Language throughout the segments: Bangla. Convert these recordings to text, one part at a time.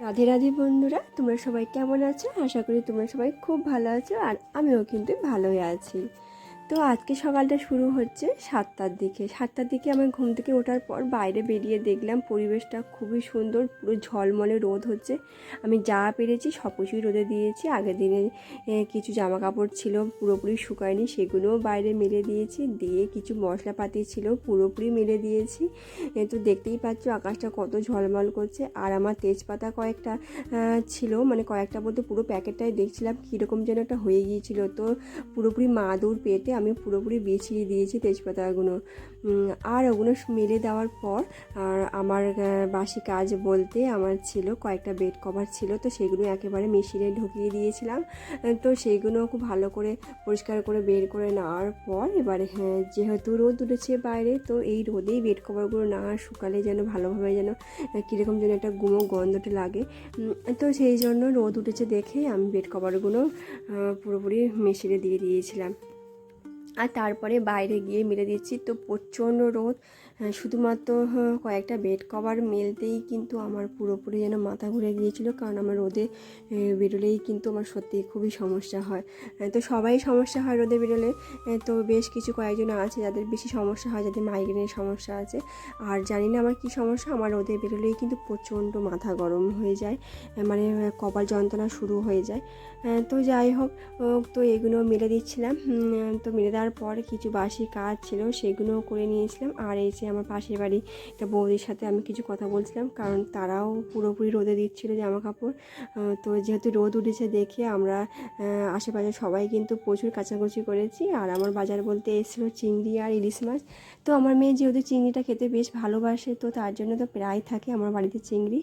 রাধে রাধে বন্ধুরা, তোমরা সবাই কেমন আছো? আশা করি তোমরা সবাই খুব ভালো আছো আর আমিও কিন্তু ভালোই আছি। তো আজকে সকালটা শুরু হচ্ছে সাতটার দিকে। সাতটার দিকে আমার ঘুম থেকে ওঠার পর বাইরে বেরিয়ে দেখলাম পরিবেশটা খুবই সুন্দর, পুরো ঝলমলে রোদ হচ্ছে। আমি যা পেরেছি সব কিছুই রোদে দিয়েছি। আগের দিনে কিছু জামা কাপড় ছিল পুরোপুরি শুকায়নি, সেগুলোও বাইরে মেলে দিয়েছি। দিয়ে কিছু মশলাপাতি ছিল পুরোপুরি মেলে দিয়েছি। তো দেখতেই পাচ্ছ আকাশটা কত ঝলমল করছে। আর আমার তেজপাতা কয়েকটা ছিল মানে কয়েকটা বলতে পুরো প্যাকেটটাই দেখছিলাম কীরকম যেন একটা হয়ে গিয়েছিল। তো পুরোপুরি মাদুর পেতে আমি পুরোপুরি বিছিয়ে দিয়েছি তেজপাতাগুলো। আর ওগুলো মেলে দেওয়ার পর, আর আমার বাসি কাজ বলতে আমার ছিল কয়েকটা বেড কভার ছিল, তো সেগুলো একেবারে মেশিনে ঢুকিয়ে দিয়েছিলাম। তো সেইগুলো খুব ভালো করে পরিষ্কার করে বের করে নেওয়ার পর, এবারে হ্যাঁ যেহেতু রোদ উঠেছে বাইরে, তো এই রোদেই বেড কভারগুলো না শুকালে যেন ভালোভাবে যেন কীরকম যেন একটা গুমো গন্ধটা লাগে। তো সেই জন্য রোদ উঠেছে দেখে আমি বেড কভারগুলো পুরোপুরি মেশিনে দিয়ে দিয়েছিলাম। আর তারপরে বাইরে গিয়ে মেলে দিচ্ছি। তো প্রচণ্ড রোদ শুধুমাত্র কয়েকটা বেড কভার মেলতেই কিন্তু আমার পুরোপুরি যেন মাথা ঘুরে গিয়েছিল। কারণ আমার রোদে বেরোলেই কিন্তু আমার সত্যি খুবই সমস্যা হয়। তো সবাই সমস্যা হয় রোদে বেরোলে। তো বেশ কিছু কয়েকজন আছে যাদের বেশি সমস্যা হয়, যাদের মাইগ্রেনের সমস্যা আছে। আর জানি না আমার কি সমস্যা, আমার রোদে বেরোলেই কিন্তু প্রচণ্ড মাথা গরম হয়ে যায়। মানে কপাল যন্ত্রণা শুরু হয়ে যায়। তো যাই হোক তো এগুলো মেলে দিচ্ছিলাম। তো মেলে দেওয়ার পর কিছু বাসি কাজ ছিল, সেগুলোও করে নিয়েছিলাম। আর এসে আমার পাশের বাড়ি একটা বৌদির সাথে আমি কিছু কথা বলছিলাম, কারণ তারাও পুরোপুরি রোদে দিচ্ছিল জামা কাপড় তো যেহেতু রোদ উঠেছে দেখে আমরা আশেপাশে সবাই কিন্তু প্রচুর কাচাকুচি করেছি। আর আমার বাজার বলতে এসেছিল চিংড়ি আর ইলিশ মাছ। তো আমার মেয়ে যেহেতু চিংড়িটা খেতে বেশ ভালোবাসে, তো তার জন্য তো প্রায় থাকে আমার বাড়িতে চিংড়ি।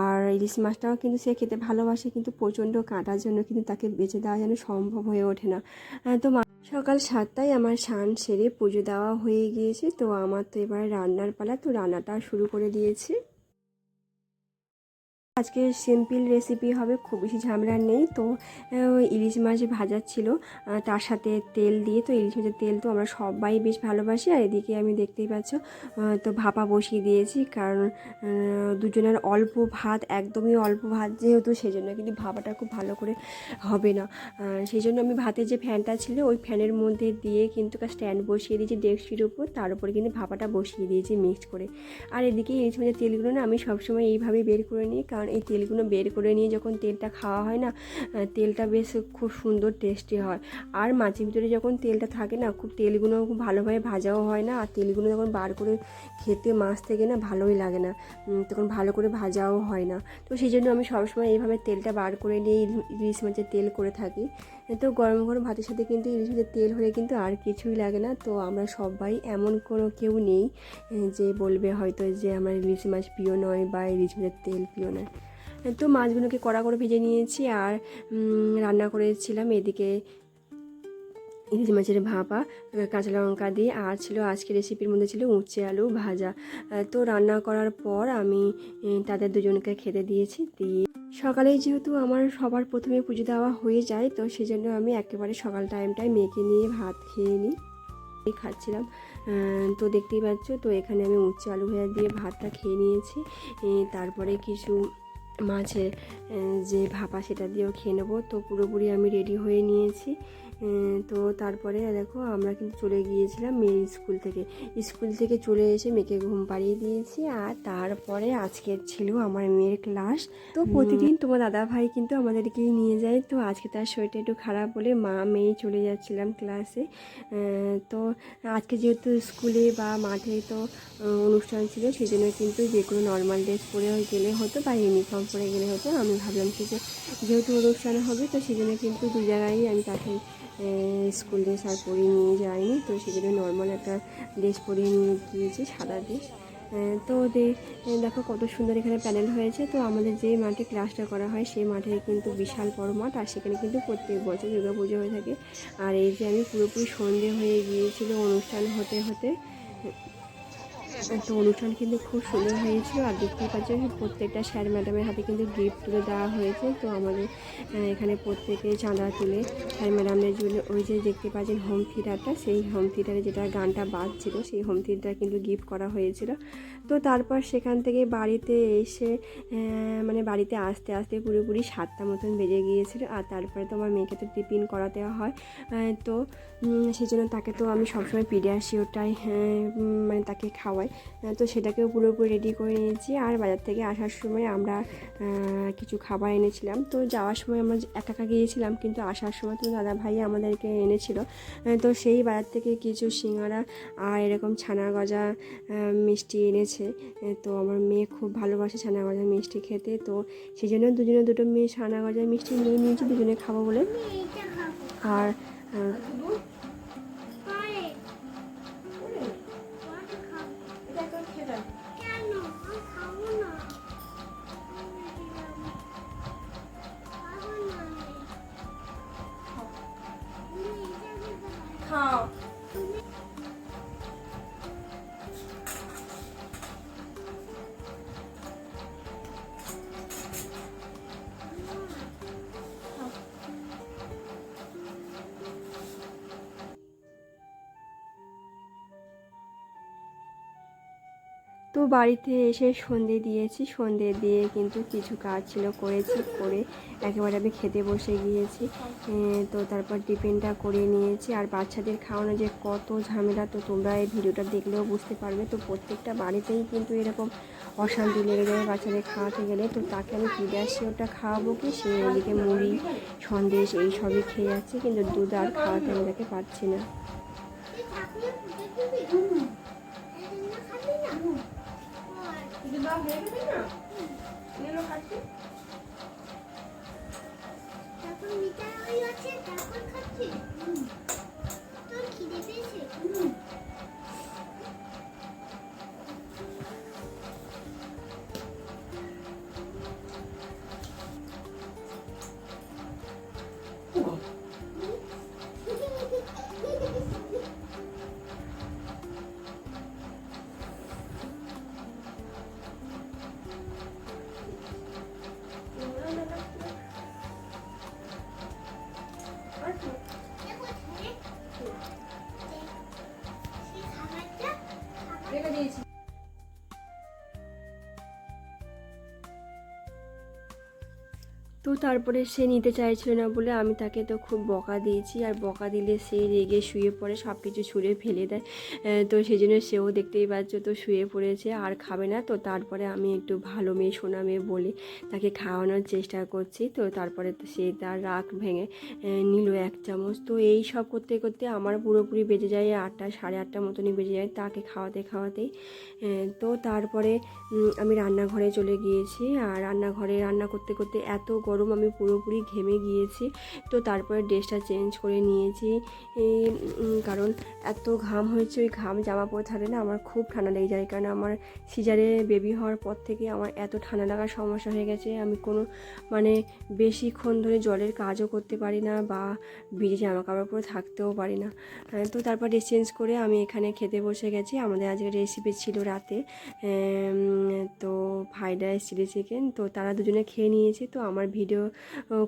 আর ইলিশ মাছটাও কিন্তু সে খেতে ভালোবাসে, কিন্তু প্রচণ্ড কাঁটার জন্য কিন্তু তাকে বেঁচে দেওয়া যেন সম্ভব হয়ে ওঠে না। তো সকাল সকাল সাতটায় আমার স্নান সেরে পুজো দেওয়া হয়ে গিয়েছে। তো আমার তো এবার রান্নার পালা, তো রান্নাটা শুরু করে দিয়েছি। আজকে সিম্পল রেসিপি হবে, খুব বেশি ঝামেলা নেই। তো ইলিশ মাছ ভাজা ছিল তার সাথে তেল দিয়ে, তো ইলিশ মাছের তেল তো আমরা সবাই বেশ ভালোবাসি। আর এদিকে আমি দেখতেই পাচ্ছ তো ভাপা বসিয়ে দিয়েছি, কারণ দুজনের অল্প ভাত, একদমই অল্প ভাত যেহেতু সেই জন্য কিন্তু ভাপাটা খুব ভালো করে হবে না। সেই জন্য আমি ভাতের যে ফ্যানটা ছিল, ওই ফ্যানের মধ্যে দিয়ে কিন্তু স্ট্যান্ড বসিয়ে দিয়েছি ডেস্কটির উপর, তার উপরে কিন্তু ভাপাটা বসিয়ে দিয়েছি মিক্সড করে। আর এদিকে ইলিশ মাছের তেলগুলো না আমি সবসময় এইভাবেই বের করে নিই, কারণ এই তেলগুলো বের করে নিয়ে যখন তেলটা খাওয়া হয় না তেলটা বেশ খুব সুন্দর টেস্টি হয়। আর মাছের ভিতরে যখন তেলটা থাকে না, খুব তেলগুলো খুব ভালোভাবে ভাজাও হয় না, আর তেলগুলো যখন বার করে খেতে মাছ থেকে না ভালোই লাগে না তখন ভালো করে ভাজাও হয় না। তো সেই জন্য আমি সবসময় এইভাবে তেলটা বার করে নিয়ে ইলিশ মাছের তেল করে থাকি। তো গরম গরম ভাতের সাথে কিন্তু ইলিশ মাছের তেল হলে কিন্তু আর কিছুই লাগে না। তো আমরা সবাই এমন কোনো কেউ নেই যে বলবে হয়তো যে আমার ইলিশ মাছ প্রিয় নয় বা ইলিশ মাছের তেল প্রিয় নয়। তো মাছগুলোকে কড়া করে ভেজে নিয়েছি আর রান্না করেছিলাম এদিকে ইলিশ মাছের ভাপা কাঁচা লঙ্কা দিয়ে। আর ছিল আজকে রেসিপির মধ্যে ছিল উচ্ছে আলু ভাজা। তো রান্না করার পর আমি তাদের দুজনকে খেতে দিয়েছি, দিয়ে সকালেই যেহেতু আমার সবার প্রথমে পুজো দেওয়া হয়ে যায়, তো সেই জন্য আমি একেবারে সকাল টাইমটায় মেয়েকে নিয়ে ভাত খেয়ে নিই। খাচ্ছিলাম। তো দেখতেই পাচ্ছ, তো এখানে আমি উচ্চ আলু ভাজা দিয়ে ভাতটা খেয়ে নিয়েছি। তারপরে কিছু মাছের যে ভাপা সেটা দিয়েও খেয়ে নেব। তো পুরোপুরি আমি রেডি হয়ে নিয়েছি। তো তারপরে দেখো আমরা কিন্তু চলে গিয়েছিলাম মেয়ের স্কুল থেকে। স্কুল থেকে চলে এসে মেয়েকে ঘুম পাড়িয়ে দিয়েছি আর তারপরে আজকে ছিল আমার মেয়ের ক্লাস। তো প্রতিদিন তোমার দাদা ভাই কিন্তু আমাদেরকেই নিয়ে যায়। তো আজকে তার শরীরটা একটু খারাপ বলে মা মেয়ে চলে যাচ্ছিলাম ক্লাসে তো আজকে যেহেতু স্কুলে বা মাঠে তো অনুষ্ঠান ছিল সেই জন্য কিন্তু যে কোনো নর্মাল ড্রেস পরে গেলে হতো বা ইউনিফর্ম পরে গেলে হতো। আমি ভাবলাম কি যে যেহেতু অনুষ্ঠান হবে তো সেই জন্য কিন্তু দু জায়গায় আমি তাকে স্কুল ড্রেস আর পরে নিয়ে যায়নি। তো সেগুলো নর্মাল একটা ড্রেস পরে নিয়ে গিয়েছি, সাদা ড্রেস। তো দেখো কত সুন্দর এখানে প্যানেল হয়েছে। তো আমাদের যে মাঠে ক্লাসটা করা হয়, সেই মাঠে কিন্তু বিশাল বড় মাঠ, আর সেখানে কিন্তু প্রত্যেক বছর দুর্গাপুজো হয়ে থাকে। আর এই যে আমি পুরোপুরি সন্ধে হয়ে গিয়েছিল অনুষ্ঠান হতে হতে তো অনুষ্ঠান কিন্তু খুব সুন্দর হয়েছিল। আর দেখতেই পাচ্ছি প্রত্যেকটা স্যার ম্যাডামের হাতে কিন্তু গিফট তুলে দেওয়া হয়েছে। তো আমাদের এখানে প্রত্যেকে চাঁদা তুলে স্যার ম্যাডামদের জন্য ওই যে দেখতে পাচ্ছেন হোম থিয়েটারটা সেই হোম থিয়েটারে যেটা গানটা বাজছিল, সেই হোম থিয়েটার কিন্তু গিফট করা হয়েছিল। তো তারপর সেখান থেকে বাড়িতে এসে মানে বাড়িতে আসতে আসতে পুরোপুরি সাতটা মতন বেজে গিয়েছিল। আর তারপরে তো আমার মেয়েকে তো টিফিন করাতে হয়। তো সেই জন্য তাকে তো আমি সবসময় পিডিয়াশিওরটাই মানে তাকে খাওয়াই। তো সেটাকেও পুরোপুরি রেডি করে নিয়েছি। আর বাজার থেকে আসার সময় আমরা কিছু খাবার এনেছিলাম। তো যাওয়ার সময় আমরা একা একা গিয়েছিলাম, কিন্তু আসার সময় তো দাদা ভাই আমাদেরকে এনেছিল। তো সেই বাজার থেকে কিছু সিঙ্গারা আর এরকম ছানা গজা মিষ্টি এনেছে। তো আমার মেয়ে খুব ভালোবাসে ছানা গজা মিষ্টি খেতে। তো সেই জন্য দুজনে, দুটো মেয়ে ছানা গজা মিষ্টি নিয়ে নিয়েছি, দুজনে খাব বলে। আর 好 তো বাড়িতে এসে সন্ধে দিয়েছি। সন্ধে দিয়ে কিন্তু কিছু কাজ ছিল, করেছি, করে একেবারে আমি খেতে বসে গিয়েছি। তো তারপর টিফিনটা করে নিয়েছি। আর বাচ্চাদের খাওয়ানো যে কত ঝামেলা, তো তোমরা এই ভিডিওটা দেখলেও বুঝতে পারবে। তো প্রত্যেকটা বাড়িতেই কিন্তু এরকম অশান্তি লেগে যায় বাচ্চাদের খাওয়াতে গেলে। তো তাকে আমি পিডিয়াশিওরটা খাওয়াবো কি? সে এদিকে মুড়ি, সন্দেশ এই সবই খেয়ে যাচ্ছে। কিন্তু দুধ আর খাওয়াতে আমি তাকে পারছি না। কিন্তু দাও হয়ে যাচ্ছে তারপর খাচ্ছি তারপরে সে নিতে চাইছিল না বলে আমি তাকে তো খুব বকা দিয়েছি। আর বকা দিলে সে রেগে শুয়ে পড়ে সব কিছু ছুঁড়ে ফেলে দেয়। তো সেই জন্য সেও দেখতেই পাচ্ছ তো শুয়ে পড়েছে, আর খাবে না। তো তারপরে আমি একটু ভালো মেয়ে, সোনা মেয়ে বলে তাকে খাওয়ানোর চেষ্টা করছি। তো তারপরে সে তার রাগ ভেঙে নিল এক চামচ। তো এই সব করতে করতে আমার পুরোপুরি বেজে যায়, আটটা, সাড়ে আটটা মতনই বেজে যায় তাকে খাওয়াতে খাওয়াতেই। তো তারপরে আমি রান্নাঘরে চলে গিয়েছি। আর রান্নাঘরে রান্না করতে করতে এত গরম আমি পুরোপুরি ঘেমে গিয়েছি। তো তারপরে ড্রেসটা চেঞ্জ করে নিয়েছি। কারণ এত ঘাম হয়েছে, ওই ঘাম জামা পরে থাকলে না আমার খুব ঠান্ডা লেগে যায়। কারণ আমার সিজারে বেবি হওয়ার পর থেকে আমার এত ঠান্ডা লাগার সমস্যা হয়ে গেছে। আমি কোনো মানে বেশিক্ষণ ধরে জলের কাজও করতে পারি না বা ভিজে জামা কাপড় পরে থাকতেও পারি না। তো তারপর ড্রেস চেঞ্জ করে আমি এখানে খেতে বসে গেছি। আমাদের আজকে রেসিপি ছিল রাতে। তো ফ্রাইড রাইস চিলি চিকেন তো তারা দুজনে খেয়ে নিয়েছে। তো আমার ভিডিও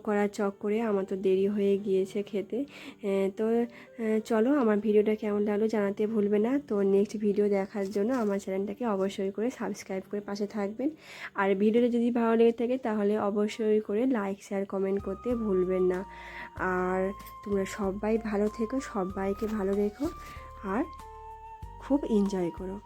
করার চক করে, আমার তো দেরি হয়ে গিয়েছে খেতে। তো চলো আমার ভিডিওটা কেমন লাগল জানাতে ভুলবে না। তো নেক্সট ভিডিও দেখার জন্য আমার চ্যানেলটাকে অবশ্যই করে সাবস্ক্রাইব করে পাশে থাকবেন। আর ভিডিওটা যদি ভালো লেগে থাকে তাহলে অবশ্যই করে লাইক শেয়ার কমেন্ট করতে ভুলবেন না। আর তোমরা সবাই ভালো থেকো, সবাইকে ভালো রেখো। আর খুব এনজয় করো।